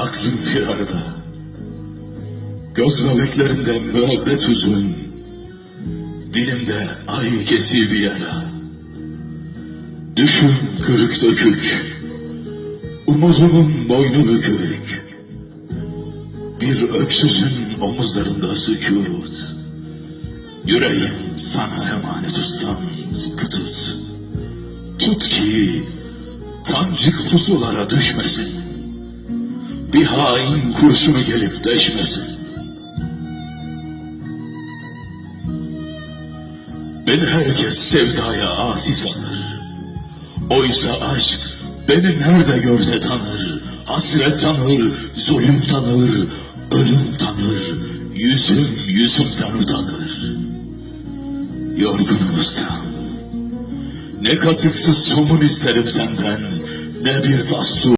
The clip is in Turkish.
Aklım bir arada. Göz bebeklerinde müebbet hüzün. Dilimde ay kesiği bir yara. Düşüm kırık dökük. Umudumun boynu bükük. Bir öksüzün omuzlarında sükut. Yüreğim sana emanet ustam sıkı tut. Tut ki kancık pusulara düşmesin. Bir hain kurşunu gelip deşmesin. Beni herkes sevdaya asi sanır. Oysa aşk beni nerede görse tanır. Hasret tanır, zulüm tanır, ölüm tanır. Yüzüm yüzümden utanır. Yorgunum ustam. Ne katıksız somun isterim senden, ne bir tas su.